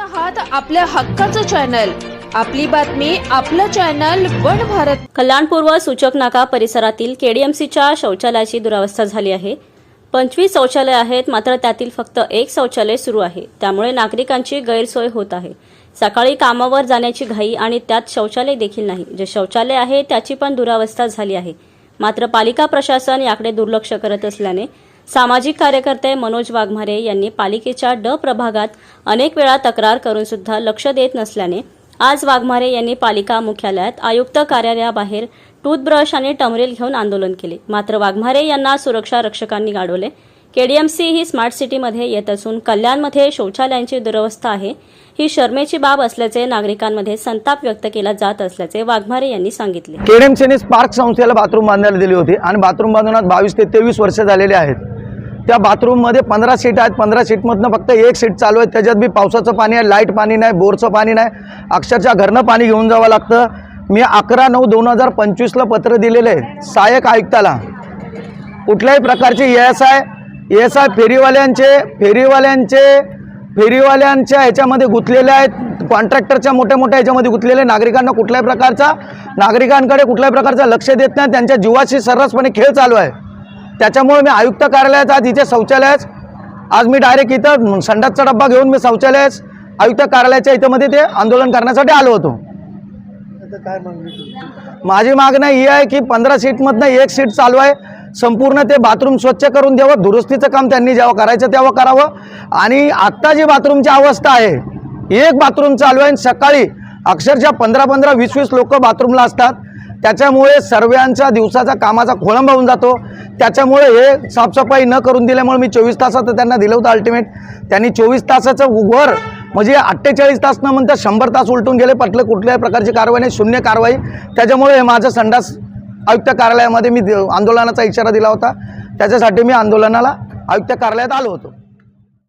आहात आपल्या हक्काचं चॅनल. आपली बातमी आपलं चॅनल वन भारत. कल्याणपूर्व सूचक नाका परिसरातील केडीएमसीच्या शौचालयाची दुरावस्था झाली आहे. पंचवीस शौचालय आहेत मात्र त्यातील फक्त एक शौचालय सुरू आहे. त्यामुळे नागरिकांची गैरसोय होत आहे. सकाळी कामावर जाण्याची घाई आणि त्यात शौचालय देखील नाही. जे शौचालय आहे त्याची पण दुरावस्था झाली आहे. मात्र पालिका प्रशासन याकडे दुर्लक्ष करत असल्याने सामाजिक कार्यकर्ते मनोज वाघमारे यांनी पालिकेच्या ड प्रभागात अनेक वेळा तक्रार करून सुद्धा लक्ष देत नसल्याने आज वाघमारे यांनी पालिका मुख्यालयात आयुक्त कार्यालयाबाहेर टूथब्रश आणि टमरेल घेऊन आंदोलन केले. मात्र वाघमारे यांना सुरक्षा रक्षकांनी गाडवले. केडीएमसी ही स्मार्ट सिटीमध्ये येत असून कल्याणमध्ये शौचालयांची दुरवस्था आहे. ही शर्मेची बाब असल्याचे नागरिकांमध्ये संताप व्यक्त केला जात असल्याचे वाघमारे यांनी सांगितले. केडीएमसीने स्पार्क संस्थेला बाथरूम बांधायला दिली होती आणि बाथरूम बांधूनात बावीस ते तेवीस वर्ष झालेले आहेत. त्या बाथरूममध्ये पंधरा सीट आहेत. पंधरा सीटमधनं फक्त एक सीट चालू आहे. त्याच्यात बी पावसाचं पाणी आहे लाइट पाणी नाही बोरचं पाणी नाही. अक्षरशः घरनं पाणी घेऊन जावं लागतं. मी अकरा नऊ दोन हजार पंचवीसला पत्र दिलेलं आहे. सहाय्यक आयुक्ताला. कुठल्याही प्रकारचे एस आय एस आय फेरीवाल्यांचे फेरीवाल्यांचे फेरीवाल्यांच्या ह्याच्यामध्ये गुंतलेले आहेत. कॉन्ट्रॅक्टरच्या मोठ्या मोठ्या ह्याच्यामध्ये गुंतलेले नागरिकांना कुठल्याही प्रकारचा नागरिकांकडे कुठल्याही प्रकारचा लक्ष देत नाही. त्यांच्या जीवाशी सर्रासपणे खेळ चालू आहे. त्याच्यामुळे मी आयुक्त कार्यालयात आज इथे शौचालयास आज मी डायरेक्ट इथं संडासचा डब्बा घेऊन मी शौचालयास आयुक्त कार्यालयाच्या इथं मध्ये ते आंदोलन करण्यासाठी आलो होतो. माझी मागणं ही आहे की पंधरा सीटमधनं एक सीट चालू आहे. संपूर्ण ते बाथरूम स्वच्छ करून द्यावं दुरुस्तीचं काम त्यांनी जेव्हा करायचं तेव्हा करावं. आणि आत्ता जी बाथरूमची अवस्था आहे एक बाथरूम चालू आहे आणि सकाळी अक्षरशः पंधरा पंधरा वीस वीस लोक बाथरूमला असतात. त्याच्यामुळे सर्वांच्या दिवसाचा कामाचा खोळंबा होऊन जातो. त्याच्यामुळे हे साफसफाई न करून दिल्यामुळे मी चोवीस तासाचं त्यांना दिलं होतं अल्टिमेट त्यांनी चोवीस तासाचं वर म्हणजे अठ्ठेचाळीस तास न म्हणता शंभर तास उलटून गेले पटलं कुठल्याही प्रकारची कारवाई नाही शून्य कारवाई. त्याच्यामुळे हे माझं संडास आयुक्त कार्यालयामध्ये मी आंदोलनाचा इशारा दिला होता. त्याच्यासाठी मी आंदोलनाला आयुक्त कार्यालयात आलो होतो.